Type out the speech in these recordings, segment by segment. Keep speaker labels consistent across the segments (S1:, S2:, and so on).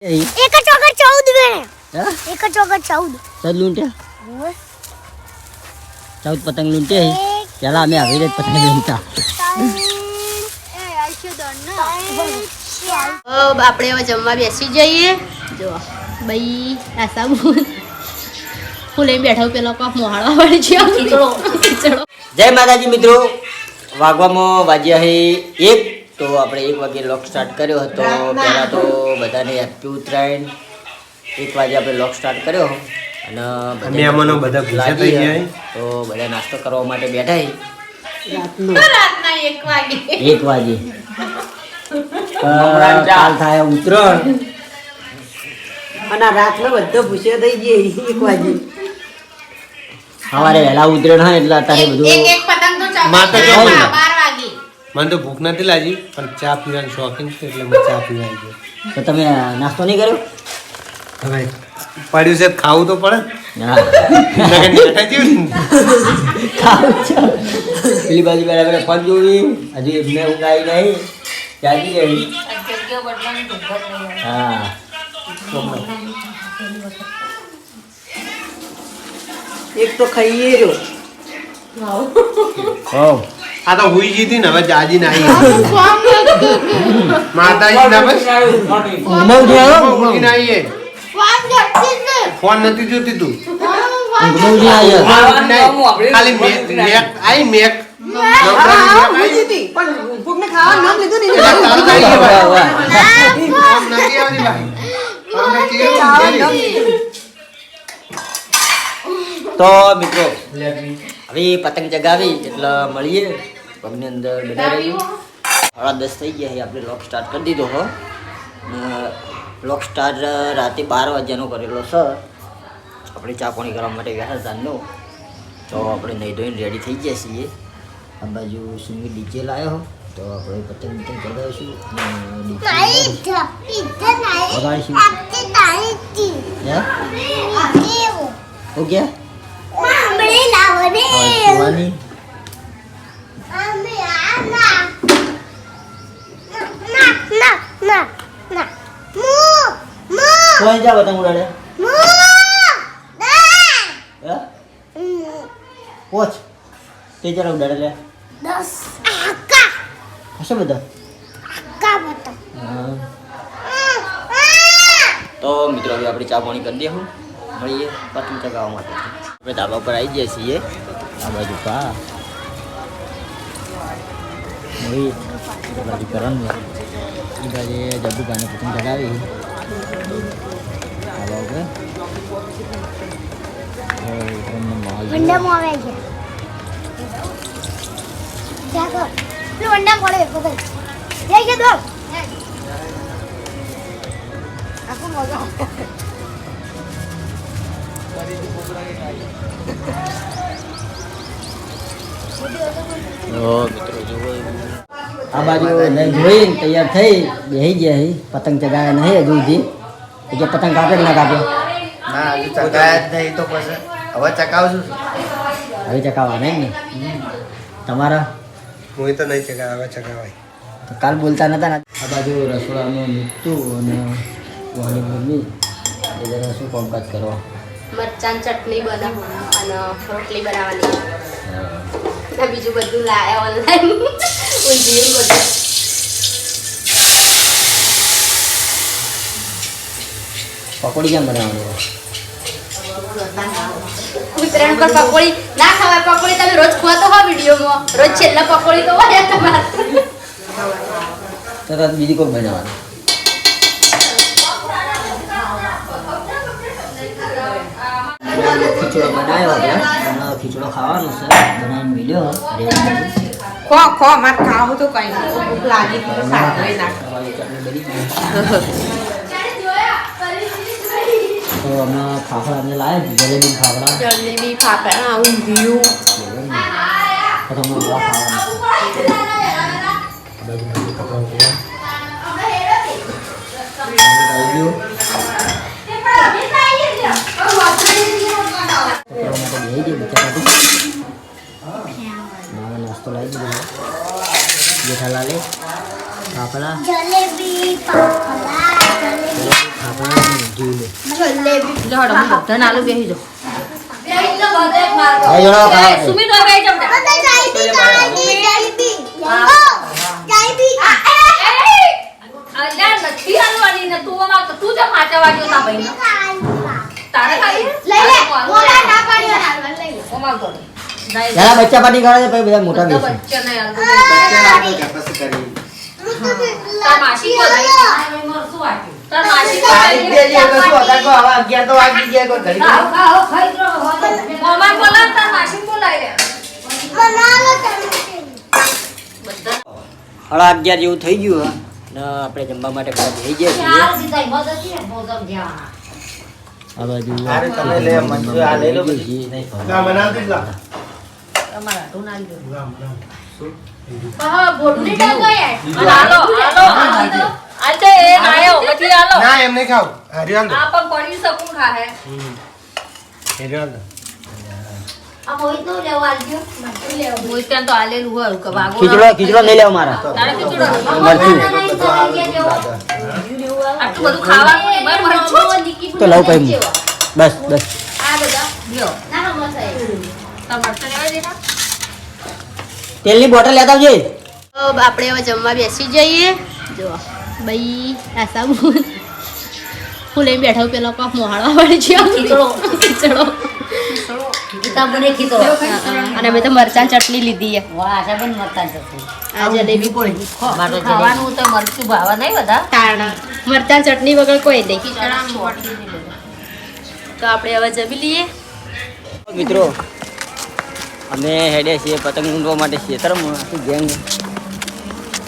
S1: એક ચોકર ચૌદ બે
S2: હા?
S1: એક ચોકર ચૌદ.
S2: ચૌદ લૂંટે ચૌદ પતંગ લૂંટ્યા ચાલા અમે આવી રીતે પતંગ લૂંટા
S3: આપણે હવે જમવા બેસી જઈએ. જો ભાઈ આ સાબુ. હું લઈ બેઠો પેલો પાપ મોહાળવા વાળે છે.
S2: જય માતાજી મિત્રો. વાગવામાં વાજ્યા હે એક તો આપણે એક વાગે લોક સ્ટાર્ટ કર્યો હતો. પહેલાં તો બધાને હેપી ઉત્તરાયણ. એક વાગે આપણે લોક સ્ટાર્ટ કર્યો. અને
S4: મહેમાનો બધા
S2: ભૂલા
S4: થઈ ગયા.
S2: તો બધા નાસ્તો કરવા માટે બેઠા
S3: એક વાગે.
S2: એક વાગે. કાલ થાય ઉત્તરાયણ.
S5: અને આ રાતનો બધો ભૂસ્યો થઈ ગયો એક વાગે.
S2: સવારે વહેલા ઉતરેણ હોય એટલે અત્યારે
S3: એક
S2: બધું
S3: એક
S4: મને તો ભૂખ નથી લાગી પણ ચા પીવાની શોખીન છે એટલે મેં ચા પીવા આવી ગયો.
S2: તો તમે નાસ્તો નહીં કર્યો?
S4: હવે પડ્યું છે ખાવું તો પડે.
S2: હા. પેલી બાજુ બરાબર પગ જોવી. હજી એમને ઊંઘ આવી નહીં. જાગી ગઈ. હા.
S5: એક તો ખાઈએ રહ્યો.
S2: હો
S4: આ તો હુઈ જીતી ને હવે જાજી ના માતાજી ના બસ.
S2: ઉઠી
S4: ઉઠીને આવીએ.
S3: ફોન ને.
S4: નથી જોતી તું. ખાલી મેક આઈ મેક.
S5: ને
S4: તો
S2: મિત્રો હવે પતંગ ચગાવી એટલે મળીએ. પગની અંદર સાડા દસ થઈ ગયા છે આપણે લોક સ્ટાર્ટ કરી દીધો હો. લોક સ્ટાર્ટ રાતે બાર વાગ્યાનો કરેલો છે. આપણે ચા પાણી કરવા માટે ગયા હતા તો આપણે નહીં ધોઈને રેડી થઈ ગયા છીએ. આ બાજુ સુમી ડીજે લાવ્યો તો આપણે પતંગ પતંગ ચગાવીશું. અને કોઈ જા પતંગ ઉડાડે. પોચ. તે જરા ઉડાડે લે.
S1: દસ આકા
S2: હશે બધા?
S1: આકા બતા
S2: તો મિત્રો, હવે આપણે ચા પાણી કરી દઈએ મળીએ પતંગ ચગાવવા માટે. આપણે ધાબા પર આવી ગયા છીએ. આ બાજુ પા. મળી. આ બાજુ કરણ એ બાજુ જબ્બુ પાણી પતંગ ચગાવી. ધાબા ઉપર હવે વિક્રમનો માહોલ જુઓ.
S1: વંડામાં આવે છે ત્યાં કર પેલું વંડા
S2: આ બાજુ નહીં જોઈને તૈયાર થઈ બેસી ગયા છે પતંગ ચગાવ્યા નહીં હજુ સુધી. એટલે પતંગ કાપે કે ના કાપ્યો
S6: ના હજુ જ નહીં તો પછી. હવે ચકાવશું શું?
S2: હવે ચકાવવા નહીં ને? તમારા?
S4: હું તો નહીં ચગાવે હવે ચગાવાય.
S2: તો કાલ બોલતા નતા આ બાજુ રસોડાનું નીકળતું અને વહાણી મમ્મી એ જરા શું કામકાજ કરવા?
S3: મરચાં ચટણી બનાવવાની અને રોટલી બનાવવાની. બીજું બધું લાયા ઓનલાઈન બધું
S2: પકોડી કેમ બનાવવાનું?
S3: ઉત્તરાયણ પર પકોડી ના ખાવા પકોડી તમે રોજ ખવા તો હો વિડીયોમાં? રોજ છેલ્લા પકોડી તો હોય તમારે.
S2: તરત બીજી કોઈ બનાવવાનું. ખીચડો બનાવ્યો છે. ખીચડો ખાવાનો છે. બનાવીને રેડી
S5: ખો ખો માર ખાવું તો કઈ ભૂખ લાગી તો સાંભળી નાખ.
S2: તો અમે ફાફડા અમને લાયા જલેબી ફાફડા.
S3: જલેબી ફાફડા ઊંધિયું.
S2: તો તમે બહુ ખાવાનું. નાસ્તો લાવી દીધું જેઠાલાલે ફાફડા
S1: જલેબી
S3: આલુ બેસી જાઓ તું તો તું તા તારે ખાઈ
S1: લઈ લે ના લે
S3: તો
S2: જરા બચ્ચા પાટી કરે છે પછી બધા મોટા
S3: બધા
S2: બેસે.
S3: બચ્ચા નહીં આલતું.
S4: પછી કરી.
S3: તાર માસી કો નહીં તાર માસી કો
S6: આ રીતે જે કશું હતા કો આવા અગિયાર તો વાગી ગયા કોઈ ઘડી
S3: મોમાન બોલાવ તાર માસી બોલાય રે
S1: બનાલો જલેબી
S2: સાડા અગિયાર જેવું થઈ ગયું હા. ને આપણે જમવા માટે બધા બેસી ગયા છીએ. આ બાજુ
S6: અરે તમે લે મંજુ આ લઈ લો બધી.
S2: છીએ.
S4: બનાવતી જ લા.
S3: તમારા હાટું ના લીધું. પછી હાલો.
S4: ના એમ નહીં ખાવું.
S3: પડી શકું ખાહે. તો
S2: ખીચડો ખીચડો નહીં લેવો મારા. લઉં કઈ બસ બસ
S3: આ બધા, લ્યો. તાર મરચાં લેવા દેના?
S2: તેલની બોટલ લેતા આવજે.
S3: આપણે હવે જમવા બેસી જઈએ. જો ભાઈ આ સાબુન હું લઈ બેઠા હું પેલો કોક મોહાળવા પડે છે ખીચડો ખીચડો અને અમે તો મરચાં ચટણી લીધી છે. આ જલેબી
S7: ખાવાનું તો મરચું ભાવે નહીં બધા.
S3: તાણા મરચાં ચટણી વગર કોઈ નહીં. તો આપણે હવે જમી લઈએ.
S2: મિત્રો અમે હેડે છીએ પતંગ ઊંડવા માટે ખેતરમાં. આખી ગેંગ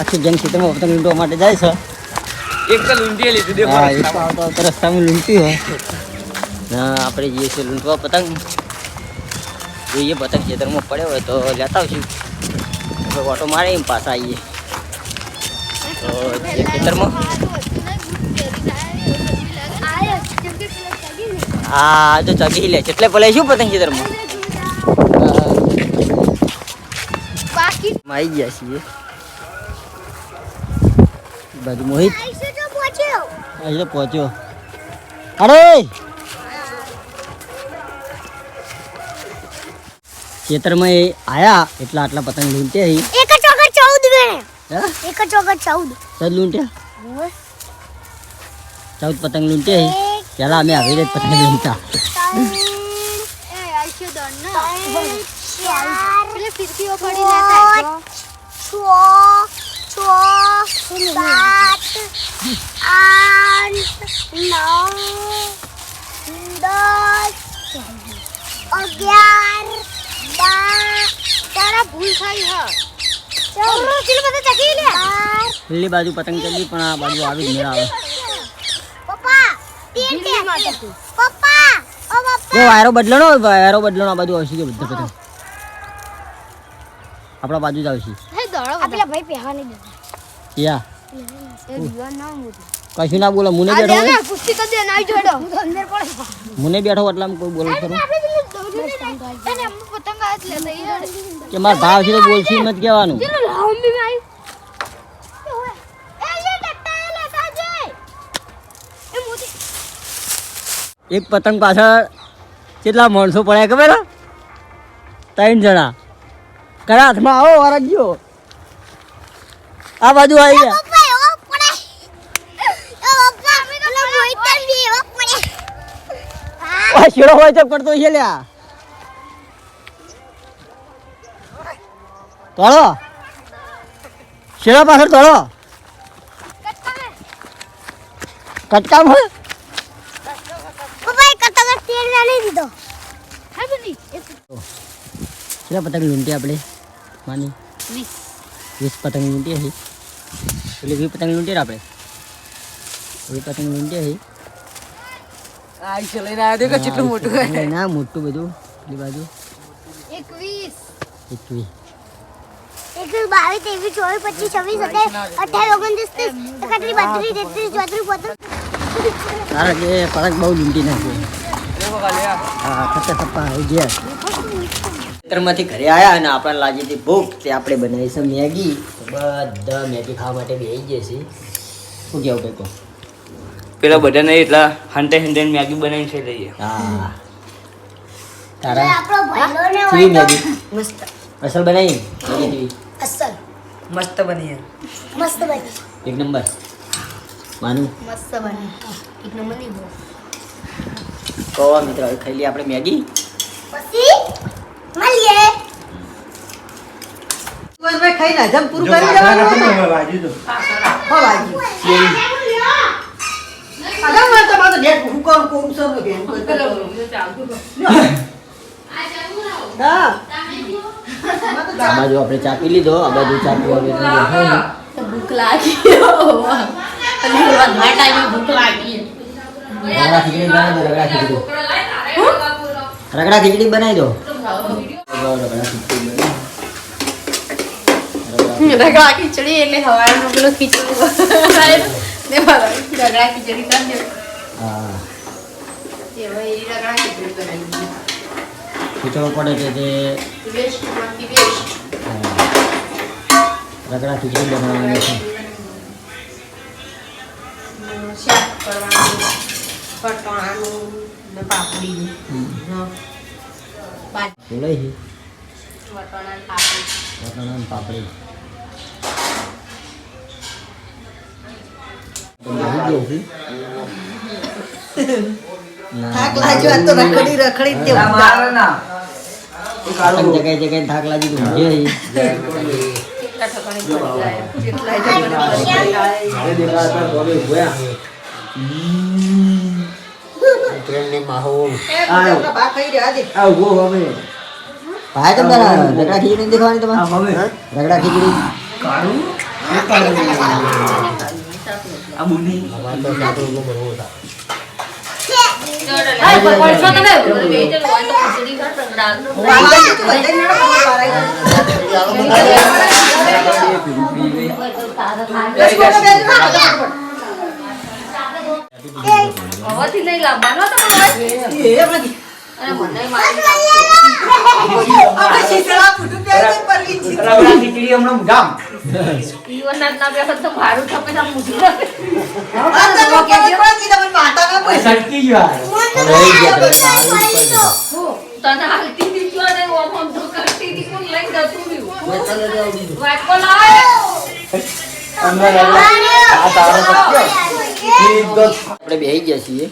S2: આખી ગેંગ ખેતરમાં પતંગ ઊંડવા માટે જાય છે.
S6: એક તો લૂંટીએ લીધું દેખો
S2: હા એક આવતા આવતા રસ્તામાં લૂંટી હોય. ના આપણે જઈએ છીએ લૂંટવા પતંગ. જોઈએ પતંગ ખેતરમાં પડ્યો હોય તો લેતા આવશું. આપણે ઓટો મારે એમ પાછા આવીએ. તો ખેતરમાં હા તો ચગી લે એટલે ભલે શું પતંગ ખેતરમાં?
S1: બાકી
S2: આવી ગયા છીએ. બાજુ મોહિત.
S1: તો પહોંચ્યો.
S2: અરે! ખેતરમાં એ આયા એટલા આટલા પતંગ લૂંટ્યા હી.
S1: એક ચોકર 14 ગણે
S2: હા?
S1: એક ચોકર 14
S2: ચૌદ. લૂંટ્યા? ચૌદ પતંગ લૂંટ્યા હી. પેલા અમે આવી રીતે પતંગ લૂંટા
S1: એ આઈસે દોન ના પેલે ફિરકીઓ પડી લેતા છો છો સાત આઠ નવ દસ અગિયાર બાર તારા ભૂલ થઈ હ. ચૌરો કિલો બધા ચકી લે. બાર
S2: પેલી બાજુ પતંગ ચડી પણ આ બાજુ આવી મેળ આવે.
S1: પપ્પા
S2: જો વાયરો બદલણો વાયરો બદલણો આ બાજુ આવશે બધા પતંગ આપણા બાજુ જ આવશે.
S1: પેલા ભાઈ
S2: યા. કશું ના બોલો મુને બેઠો
S1: દે
S2: હોય.
S1: ના કુસ્તી કરી દે નાઈ જોડો. હું તો અંદર પડે.
S2: મુને બેઠો એટલે આમ કોઈ બોલો ખરું. કે મારા ભાવ છે તો મત એમ કહેવાનું.
S1: ચલો લાંબી માં આવી એ લે ટટ્ટા એ લેતા જે. એ મોટી.
S2: એક પતંગ પાછળ કેટલા માણસો પડ્યા ખબર ત્રણ જણા. કયા હાથમાં આવો વારજ્યો આ બાજુ આવી ગયા. શીરો હોય તો પડતો છે લ્યા. તળો શીરો પાછળ તળો કટકામાં
S1: પપ્પા એક કટકા તેલ ના લઈ દીધો હા બની
S2: કેટલા પતંગ લૂંટી આપણે? માની.
S3: વીસ.
S2: વીસ પતંગ લૂંટી હી. એટલે વીસ પતંગ લૂંટી આપણે વીસ પતંગ લૂંટી હી.
S5: આઈસે લઈને આવ્યો દેખો કેટલું મોટું
S2: ના મોટું બધું પેલી બાજુ.
S1: 21
S2: એકવીસ.
S1: એકવીસ બાવીસ ત્રેવીસ ચોવીસ પચીસ છવ્વીસ સત્યાવીસ અઠાવીસ ઓગણત્રીસ ત્રીસ એકત્રીસ બત્રીસ તેત્રીસ ચોત્રીસ પોત્રીસ.
S2: કારણ કે પતંગ બહુ લૂંટી નાખ્યો હા આવી ગયા ખેતરમાંથી ઘરે આવ્યા અને આપણને લાગી હતી ભૂખ તે આપણે બનાવીશું છે મેગી બધા મેગી ખાવા માટે બેસી ગયા છે. શું કહેવું કંઈક
S8: પેલા બધાને એટલા હંડે હંડે મેગી બનાવીને છે લઈએ.
S2: હા. તારા કેવી મેગી.
S3: મસ્ત.
S2: અસલ બનાવી? મેગી કેવી?
S1: અસલ.
S5: મસ્ત બની
S1: મસ્ત બની.
S2: એક નંબર. માનું?
S3: મસ્ત બની. એક નંબરની
S2: કહો મિત્રો ખાઈ લઈએ આપણે મેગી.
S1: પછી? મળીએ.
S5: ભાઈ ખાઈ જમ પૂરું કરી દેવાનું
S4: બાજુ તો
S5: હો બાજી અરે મને તો મારો નેટ હું કોણ કોમ સર નો બેન હા
S2: આ બાજુ આપણે ચા પી લીધો આ બાજુ ચા છે.
S3: ભૂખ લાગી. ભૂખ લાગી.
S2: રગડા ખીચડી બનાવી દો રગડા ખીચડી. બનાવી દો. રગડા ખીચડી
S3: એટલે હવારનો પેલો ખીચડી ને રગડા ખીચડી કરી દે
S2: હા.
S3: એ ભાઈ રગડા ખીચડી બનાવી
S2: ખીચડો પડે છે તે.
S3: બેસ્ટમાંથી બેસ્ટ
S2: રગડા ખીચડી બનાવવાની છે.
S3: શાક કરવાનું પટોણાનું ને પાપડીનું
S2: હમ. બોલાય છે.
S3: વટાણા પાપડી.
S2: વટાણા ને પાપડી. ના,
S5: થાક લાજો આ તો રખડી રખડી તે દેવું.
S6: ના
S2: જગ્યાએ જગ્યાએ થાક લાગી તો
S3: પડી જાય.
S4: ટ્રેનની માહોલ.
S5: ખાઈ રહ્યા દે
S2: ભાઈ તમે રગડા ખીચડી દેખવાની તમારે રગડા ખીચડી?
S7: હવાથી નહીં લાવવાનો
S5: આપણે
S7: બી
S2: ગયા છીએ.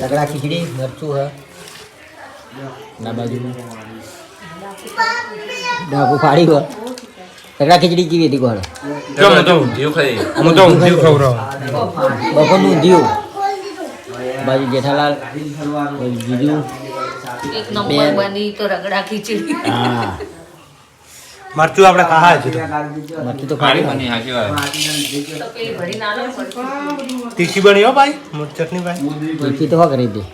S2: રગડા ખીચડી મરચું હે. ના બાજુ ડાકુ ફાડી ગયો. રગડા ખીચડી કેવી હતી કોણ
S4: હું તો ઊંધિયું ખાઈ. હું તો ઊંધિયું ખવડાવું
S2: બપોરનું ઊંધિયું. બાજુ જેઠાલાલ જીજુ
S7: એક નંબર બની તો રગડા ખીચડી.
S2: હા.
S4: મરચું આપણે ખાવા છે
S2: મરચું તો
S8: બની વાત.
S4: તીખી બની હો ભાઈ ચટણી ભાઈ.
S2: તીખી તો કરી હતી.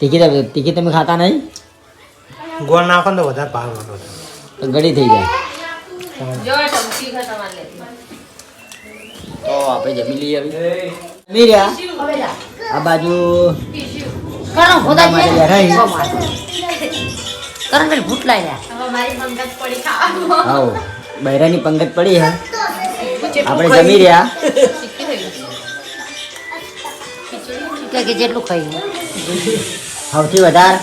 S2: તીખી ટિકિટ તમે ખાતા નહીં?
S4: ગોળ નાખો ને તો વધારે ભાવ
S2: તો ગળી થઈ જાય. તો આપણે જમી લઈએ જમી રહ્યા આ બાજુ બેઠા
S3: કરણ
S2: બૈરાની પંગત પડી હે. આપણે જમી રહ્યા.
S3: કે જેટલું ખાઈ
S2: સૌથી વધારે.